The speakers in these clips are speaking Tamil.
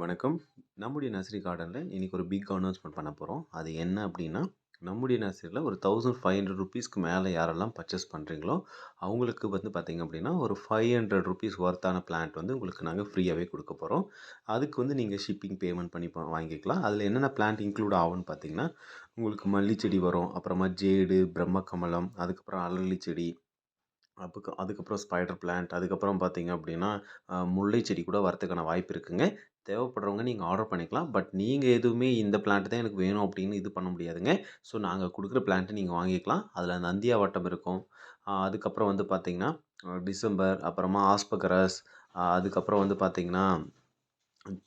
வணக்கம். நம்முடைய நர்சரி கார்டனில் இன்றைக்கி ஒரு பிக் அனௌன்ஸ்மெண்ட் பண்ண போகிறோம் அது என்ன அப்படின்னா நம்முடைய நர்சரியில் ஒரு தௌசண்ட் ஃபைவ் ஹண்ட்ரட் ருபீஸ்க்கு மேலே யாரெல்லாம் பர்ச்சேஸ் பண்ணுறீங்களோ அவங்களுக்கு வந்து பார்த்திங்க அப்படின்னா ஒரு ஃபைவ் ஹண்ட்ரட் ருபீஸ் ஒர்த்தான பிளான்ட் வந்து உங்களுக்கு நாங்கள் ஃப்ரீயாகவே கொடுக்க போகிறோம் அதுக்கு வந்து நீங்கள் ஷிப்பிங் பேமெண்ட் பண்ணி வாங்கிக்கலாம். அதில் என்னென்ன பிளான்ட் இன்க்ளூட் ஆகும்னு பார்த்தீங்கன்னா, உங்களுக்கு மல்லிச்செடி வரும். அப்புறமா ஜேடு, பிரம்ம கமலம், அதுக்கப்புறம் அலர்லி செடி, அதுக்கு அதுக்கப்புறம் ஸ்பைடர் பிளான்ட், அதுக்கப்புறம் பார்த்தீங்க அப்படின்னா முல்லை செடி கூட வரதுக்கான வாய்ப்பு இருக்குங்க. தேவைப்படுறவங்க நீங்கள் ஆர்டர் பண்ணிக்கலாம். பட் நீங்கள் எதுவுமே இந்த பிளான்ட் தான் எனக்கு வேணும் அப்படின்னு இது பண்ண முடியாதுங்க. ஸோ நாங்கள் கொடுக்குற பிளான்ட்ட நீங்கள் வாங்கிக்கலாம். அதில் நந்தியாவட்டம் இருக்கும். அதுக்கப்புறம் வந்து பார்த்திங்கன்னா டிசம்பர், அப்புறமா ஆஸ்பகரஸ், அதுக்கப்புறம் வந்து பார்த்திங்கன்னா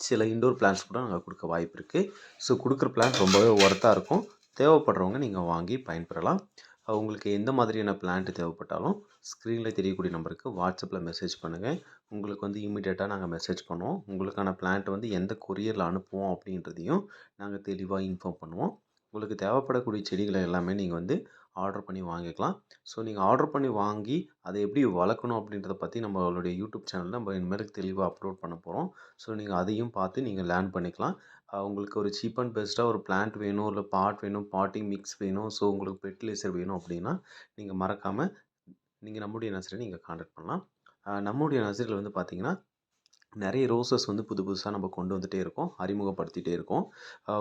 சில இன்டோர் பிளான்ஸ் கூட நாங்கள் கொடுக்க வாய்ப்பு இருக்குது ஸோ கொடுக்குற பிளான்ட் ரொம்பவே ஒர்த்தாக இருக்கும். தேவைப்படுறவங்க நீங்கள் வாங்கி பயன்பெறலாம். உங்களுக்கு எந்த மாதிரியான பிளான்ட் தேவைப்பட்டாலும், ஸ்க்ரீனில் தெரியக்கூடிய நம்பருக்கு வாட்ஸ்அப்பில் மெசேஜ் பண்ணுங்கள் உங்களுக்கு வந்து இமீடியட்டாக நாங்கள் மெசேஜ் பண்ணுவோம். உங்களுக்கான பிளான்ட் வந்து எந்த கொரியரில் அனுப்புவோம் அப்படின்றதையும் நாங்கள் தெளிவாக இன்ஃபார்ம் பண்ணுவோம். உங்களுக்கு தேவைப்படக்கூடிய செடிகளை எல்லாமே நீங்கள் வந்து ஆர்டர் பண்ணி வாங்கிக்கலாம். ஸோ நீங்கள் ஆர்டர் பண்ணி வாங்கி, அதை எப்படி வளர்க்கணும் அப்படின்றத பற்றி நம்மளுடைய யூடியூப் சேனலில் நம்ம இனிமேலுக்கு தெளிவாக அப்லோட் பண்ண போகிறோம் ஸோ நீங்கள் அதையும் பார்த்து நீங்கள் லேர்ன் பண்ணிக்கலாம். உங்களுக்கு ஒரு சீப் அண்ட் பெஸ்ட்டாக ஒரு பிளான்ட் வேணும், இல்லை பாட் வேணும், பாட்டிங் மிக்ஸ் வேணும். ஸோ உங்களுக்கு ஃபெர்டிலைசர் வேணும் அப்படின்னா நீங்கள் மறக்காமல் நீங்கள் நம்முடைய நர்சரிய நீங்கள் காண்டாக்ட் பண்ணலாம். நம்முடைய நர்சரியில் வந்து பார்த்திங்கன்னா நிறைய ரோசஸ் வந்து புது புதுசாக நம்ம கொண்டு வந்துகிட்டே இருக்கோம். அறிமுகப்படுத்திகிட்டே இருக்கோம்.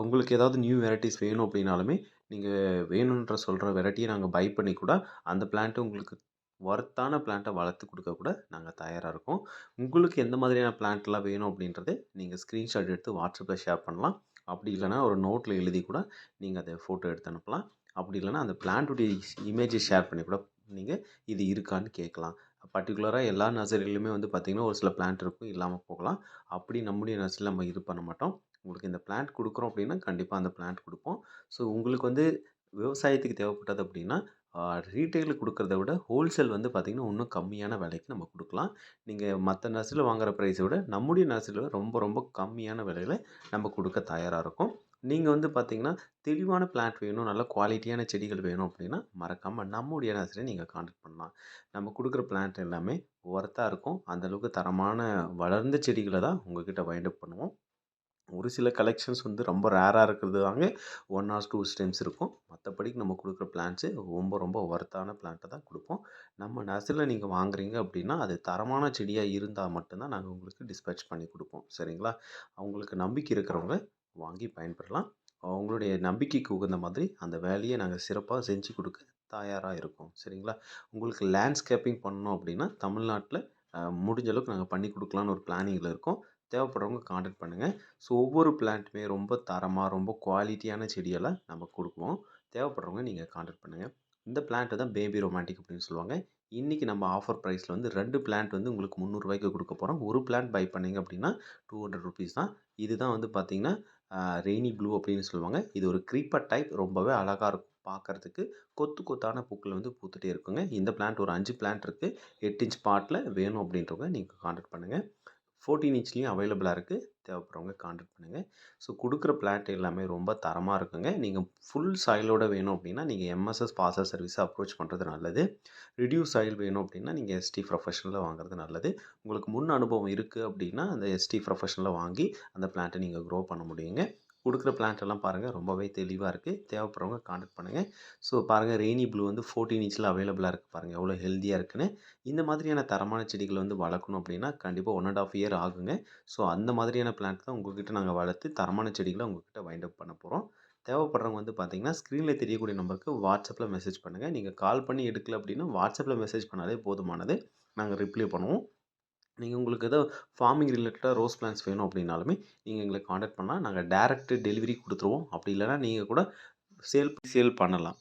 உங்களுக்கு ஏதாவது நியூ வெரைட்டிஸ் வேணும் அப்படின்னாலுமே நீங்கள் வேணுன்ற சொல்கிற வெரைட்டியை நாங்கள் பை பண்ணி கூட, அந்த பிளான்ட்டு உங்களுக்கு ஒர்த்தான பிளான்ட்டை வளர்த்து கொடுக்க கூட நாங்கள் தயாராக இருக்கோம். உங்களுக்கு எந்த மாதிரியான பிளான்ட்லாம் வேணும் அப்படின்றது நீங்கள் ஸ்க்ரீன்ஷாட் எடுத்து வாட்ஸ்அப்பில் ஷேர் பண்ணலாம். அப்படி இல்லைனா ஒரு நோட்டில் எழுதி கூட நீங்கள் அதை ஃபோட்டோ எடுத்து அனுப்பலாம். அப்படி இல்லைனா அந்த பிளான்ட்டுடைய இமேஜை ஷேர் பண்ணி கூட நீங்கள் இது இருக்கான்னு கேட்கலாம். பர்டிகுலராக எல்லா நர்சரிகளுமே வந்து பார்த்திங்கன்னா ஒரு சில பிளான்ட் இருக்கும். இல்லாமல் போகலாம். அப்படி நம்முடைய நர்சரியில் நம்ம இது பண்ண மாட்டோம். உங்களுக்கு இந்த பிளான்ட் கொடுக்குறோம் அப்படின்னா கண்டிப்பாக அந்த பிளான்ட் கொடுப்போம் ஸோ உங்களுக்கு வந்து விவசாயத்துக்கு தேவைப்பட்டது அப்படின்னா அ ரீட்டெயிலுக்கு விட, ஹோல்சேல் வந்து பார்த்தீங்கன்னா, இன்னும் கம்மியான விலைக்கு நம்ம கொடுக்கலாம் நீங்கள் மற்ற நர்சரியில் வாங்குகிற ப்ரைஸை விட, நம்முடைய நர்சரியில் ரொம்ப ரொம்ப கம்மியான விலையில் நம்ம கொடுக்க தயாராக இருக்கும் நீங்கள் வந்து பார்த்தீங்கன்னா, தெளிவான பிளான்ட் வேணும், நல்ல குவாலிட்டியான செடிகள் வேணும் அப்படின்னா மறக்காமல் நம்முடைய நர்சரியை நீங்கள் காண்டக்ட் பண்ணலாம். நம்ம கொடுக்குற பிளான்ட் எல்லாமே ஒர்த்தாக இருக்கும். அந்தளவுக்கு தரமான வளர்ந்த செடிகளை தான் உங்கள்கிட்ட வைண்ட் அப் பண்ணுவோம். ஒரு சில கலெக்ஷன்ஸ் வந்து ரொம்ப ரேராக இருக்கிறது தாங்க 1 ஆர் டூ ஸ்டெம்ஸ் இருக்கும். மற்றபடிக்கு நம்ம கொடுக்குற பிளான்ட்ஸ் ரொம்ப ரொம்ப ஒர்த்தான பிளான்ட்டை தான் கொடுப்போம் நம்ம நர்சரியில் நீங்கள் வாங்குறீங்க அப்படின்னா அது தரமான செடியாக இருந்தால் மட்டும்தான் நாங்கள் உங்களுக்கு டிஸ்பேட்ச் பண்ணி கொடுப்போம் சரிங்களா? அவங்களுக்கு நம்பிக்கை இருக்கிறவங்க வாங்கி பயன்பெறலாம். அவங்களுடைய நம்பிக்கைக்கு உகந்த மாதிரி அந்த வேலையை நாங்கள் சிறப்பாக செஞ்சு கொடுக்க தயாராக இருக்கோம். சரிங்களா? உங்களுக்கு லேண்ட்ஸ்கேப்பிங் பண்ணணும் அப்படின்னா தமிழ்நாட்டில் முடிஞ்ச அளவுக்கு நாங்கள் பண்ணி கொடுக்கலான்னு ஒரு பிளானிங்கில் இருக்கோம். தேவைப்படுறவங்க காண்டாக்ட் பண்ணுங்கள் ஸோ ஒவ்வொரு பிளான்ட்டுமே ரொம்ப தரமாக ரொம்ப குவாலிட்டியான செடியெல்லாம் நம்ம கொடுக்குவோம் தேவைப்படுறவங்க நீங்கள் காண்டாக்ட் பண்ணுங்கள் இந்த பிளான்ட்ட தான் பேபி ரொமான்டிக் அப்படின்னு சொல்லுவாங்க. இன்றைக்கி நம்ம ஆஃபர் ப்ரைஸில் வந்து ரெண்டு பிளான்ட் வந்து உங்களுக்கு ரூ. 300க்கு குடுக்க போறோம். ஒரு பிளான்ட் பை பண்ணிங்க அப்படின்னா டூ ஹண்ட்ரட் ருபீஸ் தான். இதுதான் வந்து பார்த்திங்கன்னா ரெய்னி ப்ளூ அப்படின்னு சொல்லுவாங்க. இது ஒரு க்ரீப்பர் டைப் ரொம்பவே அழகாக இருக்கும் பார்க்கறதுக்கு. கொத்து கொத்தான பூக்கள் வந்து பூத்துட்டே இருக்குங்க. இந்த பிளான்ட் ஒரு அஞ்சு பிளான்ட் இருக்குது எட்டு இன்ச் பாட்டில் வேணும் அப்படின்றவங்க நீங்கள் கான்டாக்ட் பண்ணுங்கள் ஃபோர்டீன் இன்ச்லேயும் அவைலபிளாக இருக்குது தேவைப்படுறவங்க கான்டாக்ட் பண்ணுங்கள் ஸோ கொடுக்குற பிளாட் எல்லாமே ரொம்ப தரமாக இருக்குங்க. நீங்கள் ஃபுல் சாயிலோட வேணும் அப்படின்னா நீங்கள் எம்.எஸ்.எஸ் பாசல் சர்வீஸை அப்ரோச் பண்ணுறது நல்லது. ரிடியூஸ் சாயில் வேணும் அப்படின்னா நீங்கள் எஸ்.டி ப்ரொஃபஷனில் வாங்குறது நல்லது. உங்களுக்கு முன் அனுபவம் இருக்குது அப்படின்னா அந்த எஸ்.டி ப்ரொஃபஷனில் வாங்கி அந்த பிளான்ட்டை நீங்கள் க்ரோ பண்ண முடியுங்க. கொடுக்குற பிளான்ட் எல்லாம் பாருங்கள் ரொம்பவே தெளிவாக இருக்குது தேவைப்படுறவங்க காண்டக்ட் பண்ணுங்கள் ஸோ பாருங்கள் ரெய்னி ப்ளூ வந்து ஃபோர்டீன் இன்ச்சில் அவைலபிளாக இருக்குது பாருங்கள் எவ்வளோ ஹெல்த்தியாக இருக்குன்னு. இந்த மாதிரியான தரமான செடிகளை வந்து வளர்க்கணும் அப்படின்னா கண்டிப்பாக ஒன் அண்ட் ஆஃப் இயர் ஆகுங்க. ஸோ அந்த மாதிரியான பிளான்ட் தான் உங்கள்கிட்ட நாங்கள் வளர்த்து தரமான செடிகளை உங்கள்கிட்ட வைண்ட் அப் பண்ண போகிறோம் தேவைப்படுறவங்க வந்து பார்த்தீங்கன்னா, ஸ்க்ரீனில் தெரியக்கூடிய நம்பருக்கு வாட்ஸ்அப்பில் மெசேஜ் பண்ணுங்கள் நீங்கள் கால் பண்ணி எடுக்கல அப்படின்னா வாட்ஸ்அப்பில் மெசேஜ் பண்ணாலே போதுமானது. நாங்கள் ரிப்ளை பண்ணுவோம். நீங்கள் உங்களுக்கு ஏதோ ஃபார்மிங் ரிலேட்டடாக ரோஸ் பிளான்ஸ் வேணும் அப்படின்னாலுமே நீங்கள் எங்களை காண்டாக்ட் பண்ணால் நாங்கள் டேரெக்ட் டெலிவரி கொடுத்துருவோம் அப்படி இல்லைனா நீங்கள் கூட சேல் சேல் பண்ணலாம்.